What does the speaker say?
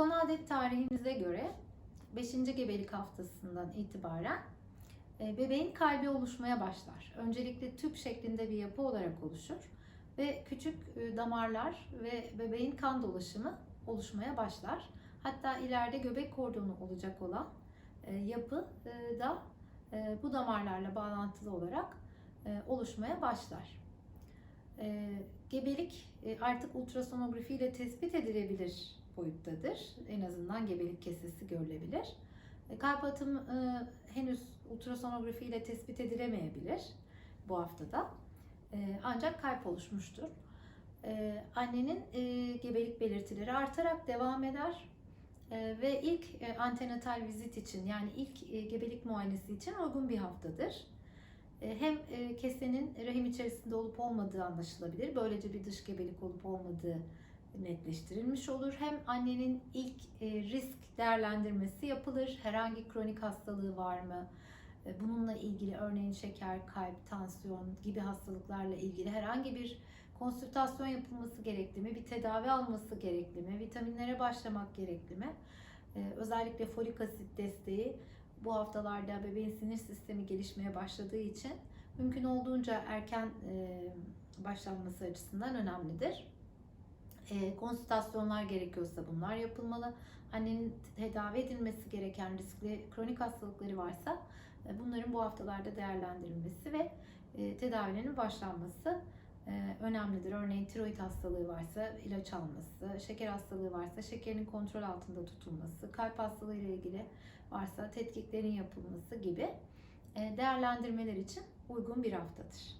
Son adet tarihimize göre 5. gebelik haftasından itibaren e, bebeğin kalbi oluşmaya başlar. Öncelikle tüp şeklinde bir yapı olarak oluşur ve küçük e, damarlar ve bebeğin kan dolaşımı oluşmaya başlar. Hatta ileride göbek kordonu olacak olan e, yapı da bu damarlarla bağlantılı olarak oluşmaya başlar. E, Gebelik e, artık ultrasonografi ile tespit edilebilir boyuttadır. En azından gebelik kesesi görülebilir. E, Kalp atımı e, henüz ultrasonografi ile tespit edilemeyebilir bu haftada. E, Ancak kalp oluşmuştur. E, Annenin e, gebelik belirtileri artarak devam eder E, ve ilk e, antenatal vizit için yani ilk e, gebelik muayenesi için uygun bir haftadır. E, Hem e, kesenin rahim içerisinde olup olmadığı anlaşılabilir. Böylece bir dış gebelik olup olmadığı netleştirilmiş olur. Hem annenin ilk e, risk değerlendirmesi yapılır. Herhangi kronik hastalığı var mı? Bununla ilgili örneğin şeker, kalp, tansiyon gibi hastalıklarla ilgili herhangi bir konsültasyon yapılması gerekli mi? Bir tedavi alması gerekli mi? Vitaminlere başlamak gerekli mi? Özellikle folik asit desteği bu haftalarda bebeğin sinir sistemi gelişmeye başladığı için mümkün olduğunca erken e, başlanması açısından önemlidir. E, konsültasyonlar gerekiyorsa bunlar yapılmalı. Annenin tedavi edilmesi gereken riskli kronik hastalıkları varsa e, bunların bu haftalarda değerlendirilmesi ve e, tedavilerinin başlanması önemlidir. Örneğin tiroid hastalığı varsa ilaç alması, şeker hastalığı varsa şekerinin kontrol altında tutulması, kalp hastalığı ile ilgili varsa tetkiklerin yapılması gibi e, değerlendirmeler için uygun bir haftadır.